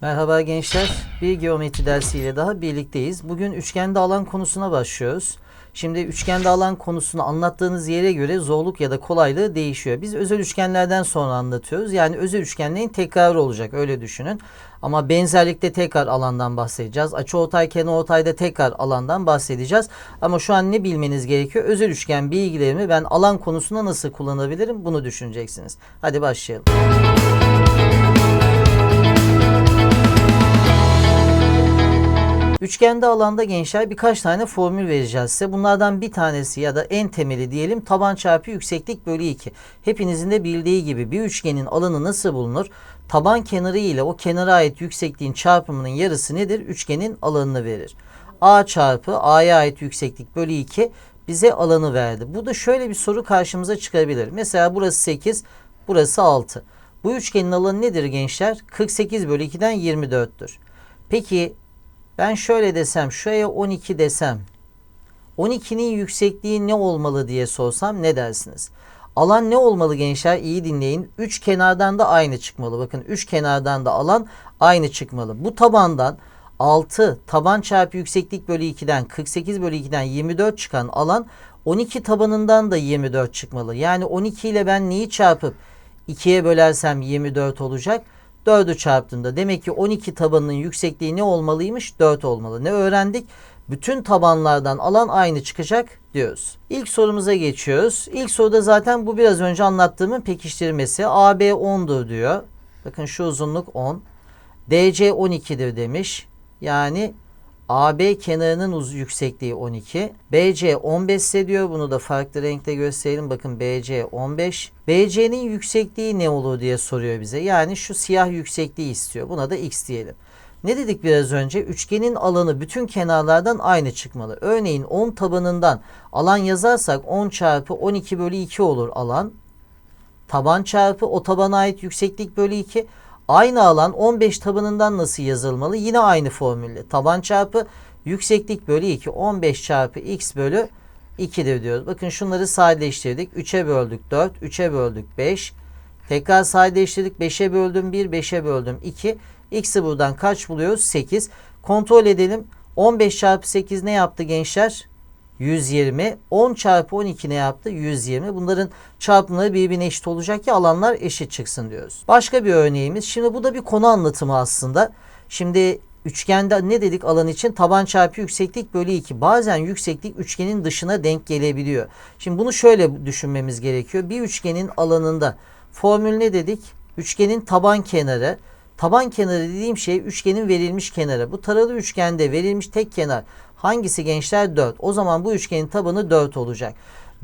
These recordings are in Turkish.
Merhaba gençler. Bir geometri dersiyle daha birlikteyiz. Bugün üçgende alan konusuna başlıyoruz. Şimdi üçgende alan konusunu anlattığınız yere göre zorluk ya da kolaylığı değişiyor. Biz özel üçgenlerden sonra anlatıyoruz. Yani özel üçgenlerin tekrarı olacak öyle düşünün. Ama benzerlikte tekrar alandan bahsedeceğiz. Açıortay kenarortayda tekrar alandan bahsedeceğiz. Ama şu an ne bilmeniz gerekiyor? Özel üçgen bilgilerimi ben alan konusunda nasıl kullanabilirim? Bunu düşüneceksiniz. Hadi başlayalım. Üçgende alanda gençler birkaç tane formül vereceğiz size. Bunlardan bir tanesi ya da en temeli diyelim taban çarpı yükseklik bölü 2. Hepinizin de bildiği gibi bir üçgenin alanı nasıl bulunur? Taban kenarı ile o kenara ait yüksekliğin çarpımının yarısı nedir? Üçgenin alanını verir. A çarpı A'ya ait yükseklik bölü 2 bize alanı verdi. Bu da şöyle bir soru karşımıza çıkabilir. Mesela burası 8, burası 6. Bu üçgenin alanı nedir gençler? 48 bölü 2'den 24'tür. Peki ben şöyle desem, şuraya 12 desem, 12'nin yüksekliği ne olmalı diye sorsam ne dersiniz? Alan ne olmalı gençler? İyi dinleyin. 3 kenardan da aynı çıkmalı. Bakın 3 kenardan da alan aynı çıkmalı. Bu tabandan 6 taban çarpı yükseklik bölü 2'den 48 bölü 2'den 24 çıkan alan 12 tabanından da 24 çıkmalı. Yani 12 ile ben neyi çarpıp 2'ye bölersem 24 olacak. 4'ü çarptığında demek ki 12 tabanının yüksekliği ne olmalıymış? 4 olmalı. Ne öğrendik? Bütün tabanlardan alan aynı çıkacak diyoruz. İlk sorumuza geçiyoruz. İlk soruda zaten bu biraz önce anlattığımın pekiştirmesi. AB 10'dur diyor. Bakın şu uzunluk 10. DC 12'dir demiş. Yani AB kenarının yüksekliği 12. BC 15 ise diyor. Bunu da farklı renkte gösterelim. Bakın BC 15. BC'nin yüksekliği ne olur diye soruyor bize. Yani şu siyah yüksekliği istiyor. Buna da x diyelim. Ne dedik biraz önce? Üçgenin alanı bütün kenarlardan aynı çıkmalı. Örneğin 10 tabanından alan yazarsak 10 çarpı 12 bölü 2 olur alan. Taban çarpı o tabana ait yükseklik bölü 2. Aynı alan 15 tabanından nasıl yazılmalı? Yine aynı formülle. Taban çarpı yükseklik bölü 2. 15 çarpı x bölü 2'dir diyoruz. Bakın şunları sadeleştirdik. 3'e böldük 4. 3'e böldük 5. Tekrar sadeleştirdik. 5'e böldüm 1. 5'e böldüm 2. X'i buradan kaç buluyoruz? 8. Kontrol edelim. 15 çarpı 8 ne yaptı gençler? 120. 10 çarpı 12 ne yaptı? 120. Bunların çarpımları birbirine eşit olacak ki alanlar eşit çıksın diyoruz. Başka bir örneğimiz. Şimdi bu da bir konu anlatımı aslında. Şimdi üçgende ne dedik alan için? Taban çarpı yükseklik bölü 2. Bazen yükseklik üçgenin dışına denk gelebiliyor. Şimdi bunu şöyle düşünmemiz gerekiyor. Bir üçgenin alanında formül ne dedik? Üçgenin taban kenarı. Taban kenarı dediğim şey üçgenin verilmiş kenarı. Bu taralı üçgende verilmiş tek kenar hangisi gençler? 4. O zaman bu üçgenin tabanı 4 olacak.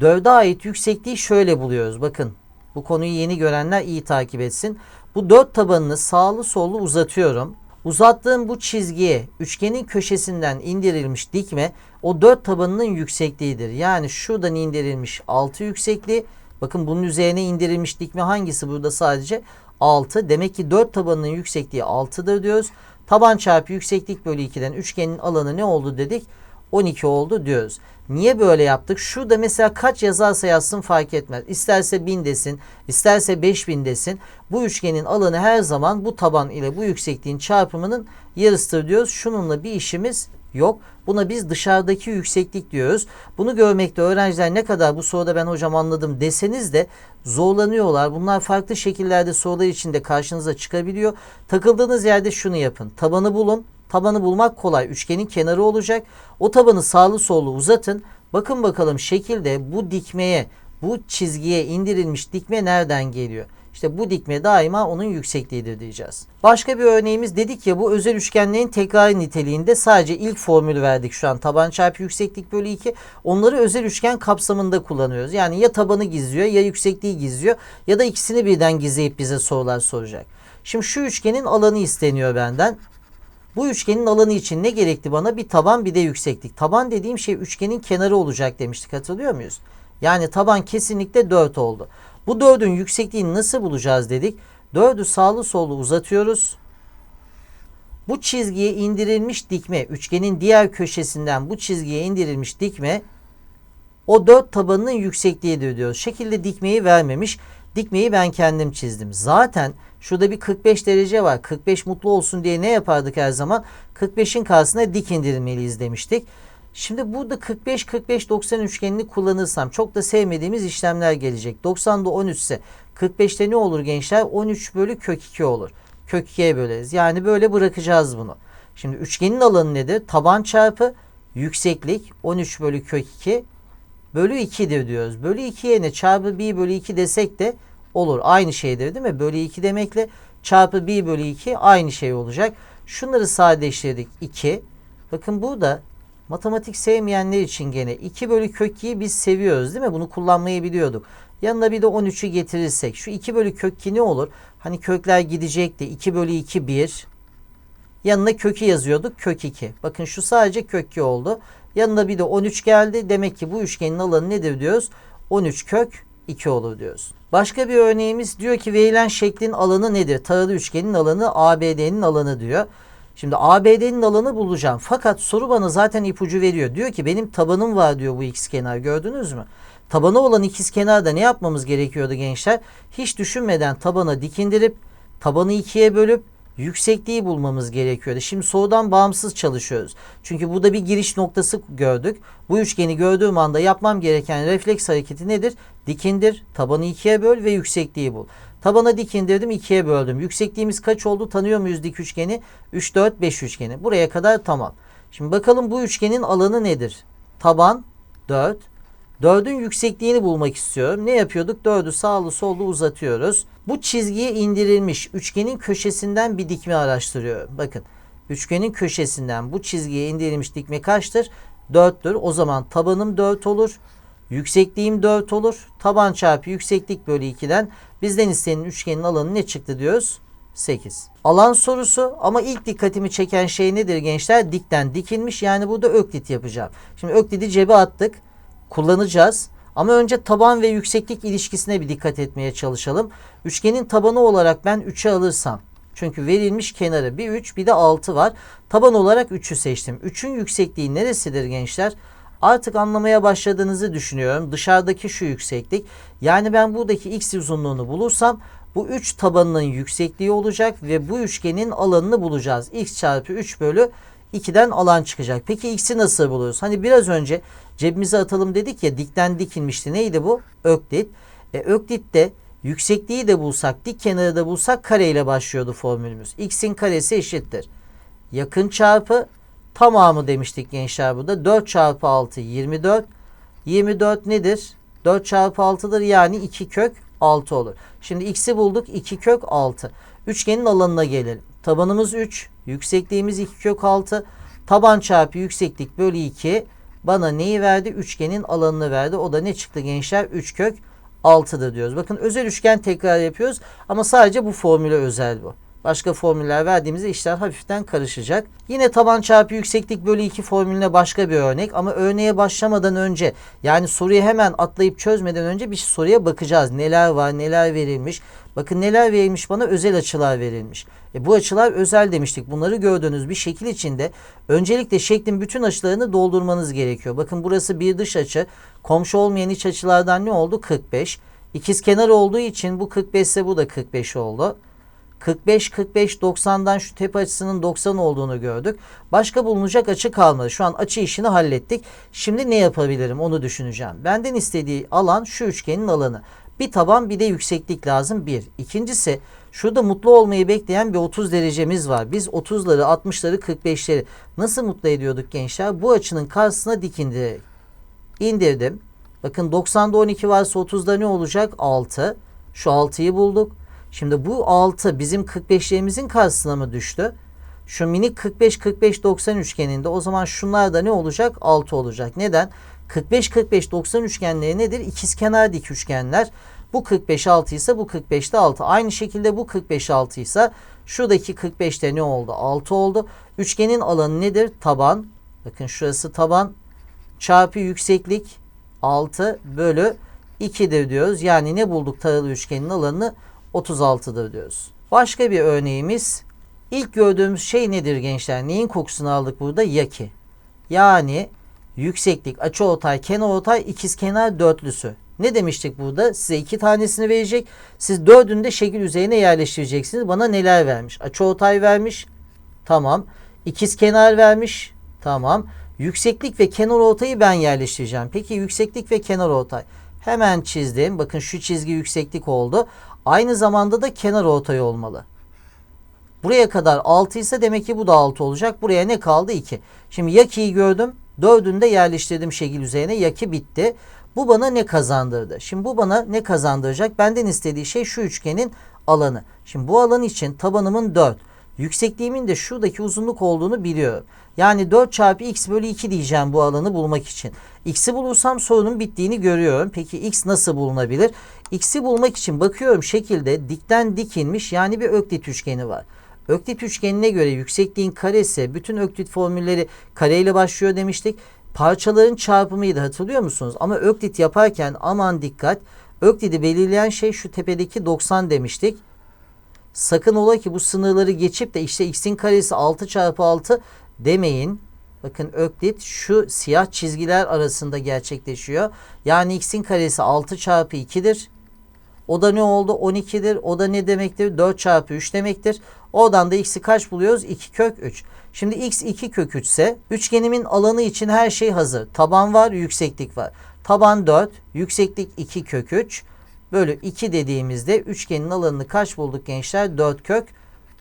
4'e ait yüksekliği şöyle buluyoruz. Bakın bu konuyu yeni görenler iyi takip etsin. Bu 4 tabanını sağlı sollu uzatıyorum. Uzattığım bu çizgiye üçgenin köşesinden indirilmiş dikme o 4 tabanının yüksekliğidir. Yani şuradan indirilmiş 6 yüksekliği. Bakın bunun üzerine indirilmiş dikme hangisi burada sadece? 6. Demek ki 4 tabanının yüksekliği 6'dır diyoruz. Taban çarpı yükseklik bölü 2'den üçgenin alanı ne oldu dedik? 12 oldu diyoruz. Niye böyle yaptık? Şurada mesela kaç yazarsa yazsın fark etmez. İsterse 1000 desin, isterse 5000 desin. Bu üçgenin alanı her zaman bu taban ile bu yüksekliğin çarpımının yarısıdır diyoruz. Şununla bir işimiz yok. Buna biz dışarıdaki yükseklik diyoruz. Bunu görmekte öğrenciler ne kadar bu soruda ben hocam anladım deseniz de zorlanıyorlar. Bunlar farklı şekillerde sorular içinde karşınıza çıkabiliyor. Takıldığınız yerde şunu yapın. Tabanı bulun. Tabanı bulmak kolay. Üçgenin kenarı olacak. O tabanı sağlı sollu uzatın. Bakın bakalım şekilde bu dikmeye, bu çizgiye indirilmiş dikme nereden geliyor? İşte bu dikme daima onun yüksekliğidir diyeceğiz. Başka bir örneğimiz dedik ya bu özel üçgenlerin tekrar niteliğinde sadece ilk formülü verdik şu an. Taban çarpı yükseklik bölü 2. Onları özel üçgen kapsamında kullanıyoruz. Yani ya tabanı gizliyor ya yüksekliği gizliyor ya da ikisini birden gizleyip bize sorular soracak. Şimdi şu üçgenin alanı isteniyor benden. Bu üçgenin alanı için ne gerekti bana? Bir taban bir de yükseklik. Taban dediğim şey üçgenin kenarı olacak demiştik hatırlıyor muyuz? Yani taban kesinlikle 4 oldu. Bu 4'ün yüksekliğini nasıl bulacağız dedik. 4'ü sağlı sollu uzatıyoruz. Bu çizgiye indirilmiş dikme, üçgenin diğer köşesinden bu çizgiye indirilmiş dikme o 4 tabanının yüksekliğidir diyoruz. Şekilde dikmeyi vermemiş. Dikmeyi ben kendim çizdim. Zaten şurada bir 45 derece var. 45 mutlu olsun diye ne yapardık her zaman? 45'in karşısına dik indirmeliyiz demiştik. Şimdi burada 45 45 90 üçgenini kullanırsam çok da sevmediğimiz işlemler gelecek. 90'da 13 ise 45'te ne olur gençler? 13 bölü kök 2 olur. Kök 2'ye böleriz. Yani böyle bırakacağız bunu. Şimdi üçgenin alanı nedir? Taban çarpı yükseklik 13 bölü kök 2 bölü 2'dir diyoruz. Bölü 2 yerine çarpı 1 bölü 2 desek de olur. Aynı şeydir değil mi? Bölü 2 demekle çarpı 1 bölü 2 aynı şey olacak. Şunları sadeleştirdik. 2. Bakın burada matematik sevmeyenler için gene 2 bölü kök 2'yi biz seviyoruz değil mi? Bunu kullanmayı biliyorduk. Yanına bir de 13'ü getirirsek şu 2 bölü kök 2 ne olur? Hani kökler gidecekti. 2 bölü 2 1. Yanına kökü yazıyorduk. Kök 2. Bakın şu sadece kök 2 oldu. Yanına bir de 13 geldi. Demek ki bu üçgenin alanı nedir diyoruz? 13 kök 2 olur diyoruz. Başka bir örneğimiz diyor ki verilen şeklin alanı nedir? Taralı üçgenin alanı ABD'nin alanı diyor. Şimdi ABD'nin alanı bulacağım. Fakat soru bana zaten ipucu veriyor. Diyor ki benim tabanım var diyor bu ikizkenar. Gördünüz mü? Tabanı olan ikizkenarda ne yapmamız gerekiyordu gençler? Hiç düşünmeden tabana dik indirip tabanı ikiye bölüp yüksekliği bulmamız gerekiyordu. Şimdi sorudan bağımsız çalışıyoruz. Çünkü burada bir giriş noktası gördük. Bu üçgeni gördüğüm anda yapmam gereken refleks hareketi nedir? Dik indir, tabanı ikiye böl ve yüksekliği bul. Tabana dik indirdim, ikiye böldüm. Yüksekliğimiz kaç oldu? Tanıyor muyuz dik üçgeni? 3, 4, 5 üçgeni. Buraya kadar tamam. Şimdi bakalım bu üçgenin alanı nedir? Taban 4. 4'ün yüksekliğini bulmak istiyorum. Ne yapıyorduk? 4'ü sağlı sollu uzatıyoruz. Bu çizgiye indirilmiş üçgenin köşesinden bir dikme araştırıyorum. Bakın üçgenin köşesinden bu çizgiye indirilmiş dikme kaçtır? 4'tür. O zaman tabanım 4 olur. Yüksekliğim 4 olur. Taban çarpı yükseklik bölü 2'den bizden istenen üçgenin alanı ne çıktı diyoruz? 8. Alan sorusu ama ilk dikkatimi çeken şey nedir gençler? Dikten dikilmiş yani burada öklit yapacağım. Şimdi öklidi cebe attık. Kullanacağız. Ama önce taban ve yükseklik ilişkisine bir dikkat etmeye çalışalım. Üçgenin tabanı olarak ben 3'e alırsam çünkü verilmiş kenarı bir 3 bir de 6 var. Taban olarak 3'ü seçtim. 3'ün yüksekliği neresidir gençler? Artık anlamaya başladığınızı düşünüyorum. Dışarıdaki şu yükseklik. Yani ben buradaki x uzunluğunu bulursam bu 3 tabanının yüksekliği olacak ve bu üçgenin alanını bulacağız. x çarpı 3 bölü 2'den alan çıkacak. Peki x'i nasıl buluyoruz? Hani biraz önce cebimize atalım dedik ya dikten dikilmişti. Neydi bu? Öklit. E, Öklit'te yüksekliği de bulsak, dik kenarı da bulsak kare ile başlıyordu formülümüz. x'in karesi eşittir. Yakın çarpı tamamı demiştik gençler burada. 4 çarpı 6 24. 24 nedir? 4 çarpı 6'dır yani 2 kök 6 olur. Şimdi x'i bulduk 2 kök 6. Üçgenin alanına gelelim. Tabanımız 3. Yüksekliğimiz 2 kök 6. Taban çarpı yükseklik bölü 2 bana neyi verdi? Üçgenin alanını verdi. O da ne çıktı gençler? 3 kök 6'dır diyoruz. Bakın özel üçgen tekrar yapıyoruz ama sadece bu formüle özel bu. Başka formüller verdiğimizde işler hafiften karışacak. Yine taban çarpı yükseklik bölü 2 formülüne başka bir örnek ama örneğe başlamadan önce yani soruyu hemen atlayıp çözmeden önce bir soruya bakacağız. Neler var, neler verilmiş. Bakın neler verilmiş bana özel açılar verilmiş. E bu açılar özel demiştik. Bunları gördüğünüz bir şekil içinde öncelikle şeklin bütün açılarını doldurmanız gerekiyor. Bakın burası bir dış açı. Komşu olmayan iç açılardan ne oldu? 45. İkiz kenar olduğu için bu 45 ise bu da 45 oldu. 45 45 90'dan şu tepe açısının 90 olduğunu gördük. Başka bulunacak açı kalmadı. Şu an açı işini hallettik. Şimdi ne yapabilirim onu düşüneceğim. Benden istediği alan şu üçgenin alanı. Bir taban bir de yükseklik lazım bir. İkincisi şurada mutlu olmayı bekleyen bir 30 derecemiz var. Biz 30'ları 60'ları 45'leri nasıl mutlu ediyorduk gençler? Bu açının karşısına dik indirerek. İndirdim. Bakın 90'da 12 varsa 30'da ne olacak? 6. Şu 6'yı bulduk. Şimdi bu 6 bizim 45'lerimizin karşısına mı düştü? Şu minik 45-45-90 üçgeninde o zaman şunlar da ne olacak? 6 olacak. Neden? 45-45-90 üçgenleri nedir? İkizkenar dik üçgenler. Bu 45 6 ise bu 45 de 6. Aynı şekilde bu 45 6 ise şuradaki 45 de ne oldu? 6 oldu. Üçgenin alanı nedir? Taban. Bakın şurası taban. Çarpı yükseklik 6 bölü 2'dir diyoruz. Yani ne bulduk taralı üçgenin alanını? 36'dır diyoruz. Başka bir örneğimiz ilk gördüğümüz şey nedir gençler? Neyin kokusunu aldık burada? Yaki. Yani yükseklik, açıortay, kenarortay ikizkenar dörtlüsü. Ne demiştik burada? Size iki tanesini verecek. Siz dördünü de şekil üzerine yerleştireceksiniz. Bana neler vermiş? Açıortay vermiş. Tamam. İkiz kenar vermiş. Tamam. Yükseklik ve kenar ortayı ben yerleştireceğim. Peki yükseklik ve kenar ortay. Hemen çizdim. Bakın şu çizgi yükseklik oldu. Aynı zamanda da kenar ortay olmalı. Buraya kadar 6 ise demek ki bu da 6 olacak. Buraya ne kaldı? 2. Şimdi yaki'yi gördüm. Dördünü de yerleştirdim şekil üzerine. Yaki bitti. Bu bana ne kazandırdı? Şimdi bu bana ne kazandıracak? Benden istediği şey şu üçgenin alanı. Şimdi bu alan için tabanımın 4. Yüksekliğimin de şuradaki uzunluk olduğunu biliyorum. Yani 4 çarpı x bölü 2 diyeceğim bu alanı bulmak için. X'i bulursam sorunun bittiğini görüyorum. Peki x nasıl bulunabilir? X'i bulmak için bakıyorum şekilde dikten dik inmiş yani bir öklit üçgeni var. Öklit üçgenine göre yüksekliğin karesi bütün öklit formülleri kareyle başlıyor demiştik. Parçaların çarpımıydı hatırlıyor musunuz? Ama öklit yaparken aman dikkat. Öklit'i belirleyen şey şu tepedeki 90 demiştik. Sakın ola ki bu sınırları geçip de işte x'in karesi 6 çarpı 6 demeyin. Bakın öklit şu siyah çizgiler arasında gerçekleşiyor. Yani x'in karesi 6 çarpı 2'dir. O da ne oldu? 12'dir. O da ne demektir? 4 çarpı 3 demektir. Oradan da x'i kaç buluyoruz? 2 kök 3. Şimdi x 2 kök 3 ise üçgenimin alanı için her şey hazır. Taban var, yükseklik var. Taban 4, yükseklik 2 kök 3 bölü 2 dediğimizde üçgenin alanını kaç bulduk gençler? 4 kök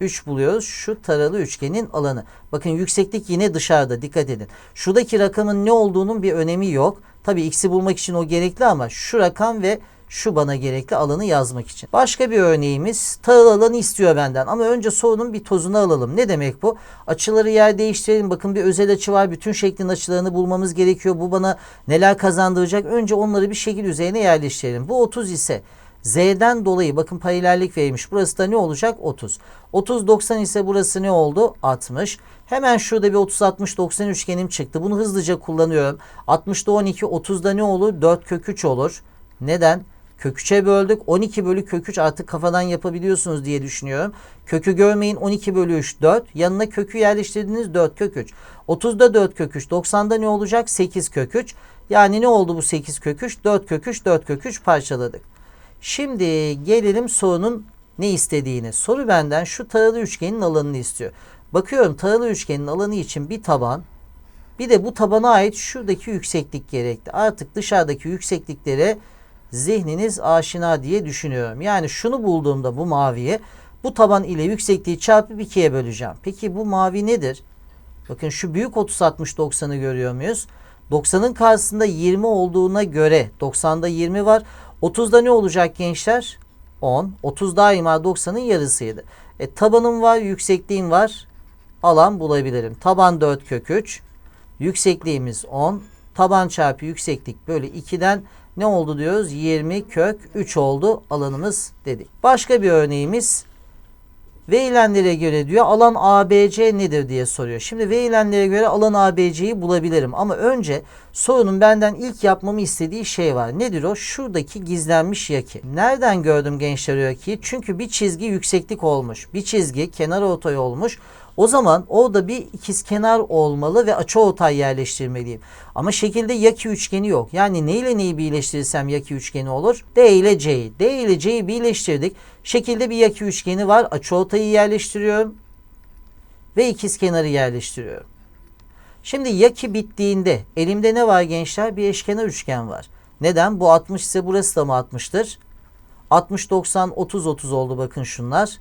3 buluyoruz. Şu taralı üçgenin alanı. Bakın yükseklik yine dışarıda dikkat edin. Şuradaki rakamın ne olduğunun bir önemi yok. Tabii x'i bulmak için o gerekli ama şu rakam ve şu bana gerekli alanı yazmak için. Başka bir örneğimiz tağıl alanı istiyor benden ama önce sorunun bir tozunu alalım. Ne demek bu? Açıları yer değiştirelim. Bakın bir özel açı var. Bütün şeklin açılarını bulmamız gerekiyor. Bu bana neler kazandıracak? Önce onları bir şekil üzerine yerleştirelim. Bu 30 ise Z'den dolayı bakın paralellik verilmiş. Burası da ne olacak? 30. 30 90 ise burası ne oldu? 60. Hemen şurada bir 30 60 90 üçgenim çıktı. Bunu hızlıca kullanıyorum. 60'da 12 30'da ne olur? 4 kök 3 olur. Neden? Kök 3'e böldük. 12 bölü kök 3 artık kafadan yapabiliyorsunuz diye düşünüyorum. Kökü görmeyin 12 bölü 3 4. Yanına kökü yerleştirdiniz 4 kök 3. 30'da 4 kök 3. 90'da ne olacak? 8 kök 3. Yani ne oldu bu 8 kök 3? 4 kök 3 4 kök 3 parçaladık. Şimdi gelelim sorunun ne istediğini. Soru benden şu taralı üçgenin alanını istiyor. Bakıyorum taralı üçgenin alanı için bir taban bir de bu tabana ait şuradaki yükseklik gerekli. Artık dışarıdaki yüksekliklere zihniniz aşina diye düşünüyorum. Yani şunu bulduğumda bu maviye bu taban ile yüksekliği çarpıp ikiye böleceğim. Peki bu mavi nedir? Bakın şu büyük 30 60 90'ı görüyor muyuz? 90'ın karşısında 20 olduğuna göre 90'da 20 var. 30'da ne olacak gençler? 10. 30 daima 90'ın yarısıydı. E tabanım var, yüksekliğim var. Alan bulabilirim. Taban 4 kök 3. Yüksekliğimiz 10. Taban çarpı yükseklik bölü 2'den ne oldu diyoruz? 20 kök 3 oldu alanımız dedik. Başka bir örneğimiz verilenlere göre diyor alan ABC nedir diye soruyor. Şimdi verilenlere göre alan ABC'yi bulabilirim ama önce sorunun benden ilk yapmamı istediği şey var. Nedir o? Şuradaki gizlenmiş yaki. Nereden gördüm gençler o yakiyi? Çünkü bir çizgi yükseklik olmuş. Bir çizgi kenar ortay olmuş. O zaman orada bir ikizkenar olmalı ve açıortay yerleştirmeliyim. Ama şekilde yaki üçgeni yok. Yani ne ile neyi birleştirirsem yaki üçgeni olur? D ile C'yi. D ile C'yi birleştirdik. Şekilde bir yaki üçgeni var. Açıortayı yerleştiriyorum. Ve ikizkenarı yerleştiriyorum. Şimdi yaki bittiğinde elimde ne var gençler? Bir eşkenar üçgen var. Neden? Bu 60 ise burası da mı 60'tır? 60, 90, 30, 30 oldu bakın şunlar.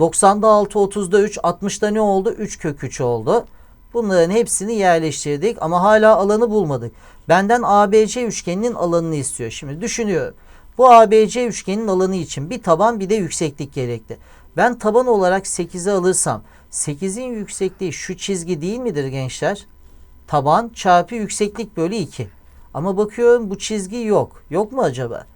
90'da 6, 30'da 3, 60'da ne oldu? 3 kök 3 oldu. Bunların hepsini yerleştirdik ama hala alanı bulmadık. Benden ABC üçgeninin alanını istiyor. Şimdi düşünüyorum. Bu ABC üçgenin alanı için bir taban bir de yükseklik gerekli. Ben taban olarak 8'i alırsam 8'in yüksekliği şu çizgi değil midir gençler? Taban çarpı yükseklik bölü 2. Ama bakıyorum bu çizgi yok. Yok mu acaba?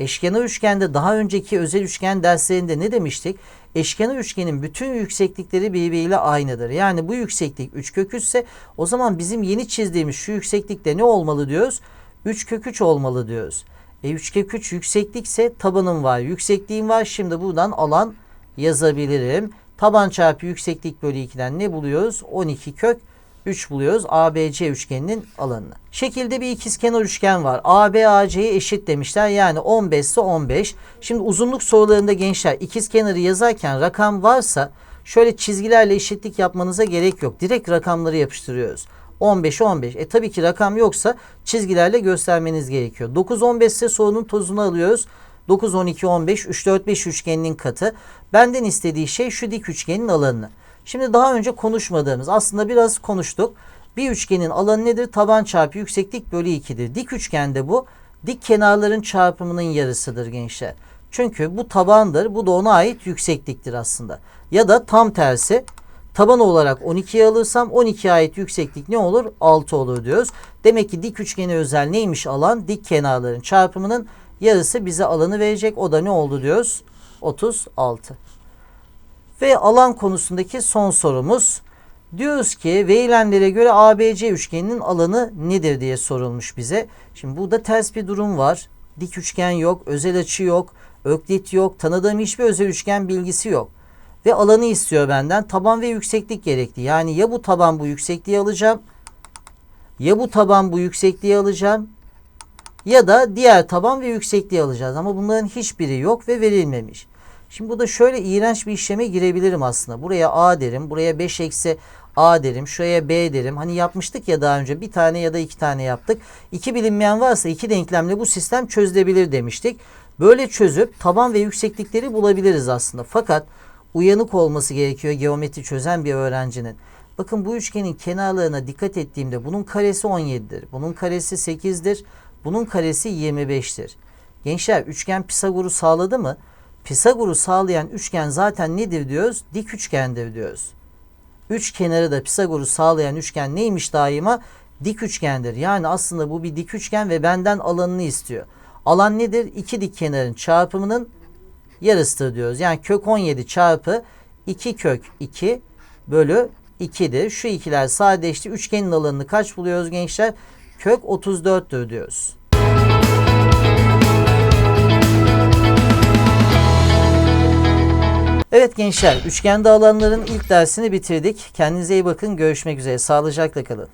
Eşkenar üçgende daha önceki özel üçgen derslerinde ne demiştik? Eşkenar üçgenin bütün yükseklikleri birbiriyle aynıdır. Yani bu yükseklik 3 kök 3 ise o zaman bizim yeni çizdiğimiz şu yükseklikte ne olmalı diyoruz? 3 kök 3 olmalı diyoruz. E 3 kök 3 yükseklikse tabanım var, yüksekliğim var. Şimdi buradan alan yazabilirim. Taban çarpı yükseklik bölü 2'den ne buluyoruz? 12 kök 3 buluyoruz ABC üçgeninin alanını. Şekilde bir ikizkenar üçgen var. AB AC'ye eşit demişler. Yani 15 ise 15. Şimdi uzunluk sorularında gençler ikizkenarı yazarken rakam varsa şöyle çizgilerle eşitlik yapmanıza gerek yok. Direkt rakamları yapıştırıyoruz. 15 15. E tabii ki rakam yoksa çizgilerle göstermeniz gerekiyor. 9 15 ise sorunun tozunu alıyoruz. 9 12 15 3 4 5 üçgeninin katı. Benden istediği şey şu dik üçgenin alanını. Şimdi daha önce konuşmadığımız aslında biraz konuştuk. Bir üçgenin alanı nedir? Taban çarpı yükseklik bölü 2'dir. Dik üçgende bu dik kenarların çarpımının yarısıdır gençler. Çünkü bu tabandır. Bu da ona ait yüksekliktir aslında. Ya da tam tersi taban olarak 12'ye alırsam 12'ye ait yükseklik ne olur? 6 olur diyoruz. Demek ki dik üçgene özel neymiş alan? Dik kenarların çarpımının yarısı bize alanı verecek. O da ne oldu diyoruz? 36. Ve alan konusundaki son sorumuz. Diyoruz ki verilenlere göre ABC üçgeninin alanı nedir diye sorulmuş bize. Şimdi burada ters bir durum var. Dik üçgen yok, özel açı yok, öklit yok, tanıdığım hiçbir özel üçgen bilgisi yok. Ve alanı istiyor benden. Taban ve yükseklik gerekli. Yani ya bu taban bu yüksekliği alacağım, ya bu taban bu yüksekliği alacağım, ya da diğer taban ve yüksekliği alacağız. Ama bunların hiçbiri yok ve verilmemiş. Şimdi bu da şöyle iğrenç bir işleme girebilirim aslında. Buraya A derim. Buraya 5 eksi A derim. Şuraya B derim. Hani yapmıştık ya daha önce bir tane ya da iki tane yaptık. İki bilinmeyen varsa iki denklemle bu sistem çözülebilir demiştik. Böyle çözüp taban ve yükseklikleri bulabiliriz aslında. Fakat uyanık olması gerekiyor geometri çözen bir öğrencinin. Bakın bu üçgenin kenarlarına dikkat ettiğimde bunun karesi 17'dir. Bunun karesi 8'dir. Bunun karesi 25'tir. Gençler üçgen Pisagor'u sağladı mı? Pisagor'u sağlayan üçgen zaten nedir diyoruz? Dik üçgendir diyoruz. Üç kenarı da Pisagor'u sağlayan üçgen neymiş daima? Dik üçgendir. Yani aslında bu bir dik üçgen ve benden alanını istiyor. Alan nedir? İki dik kenarın çarpımının yarısıdır diyoruz. Yani kök 17 çarpı 2 kök 2 bölü 2'dir. Şu ikiler sadeleşti. Üçgenin alanını kaç buluyoruz gençler? Kök 34'tür diyoruz. Evet gençler, üçgende alanların ilk dersini bitirdik. Kendinize iyi bakın. Görüşmek üzere. Sağlıcakla kalın.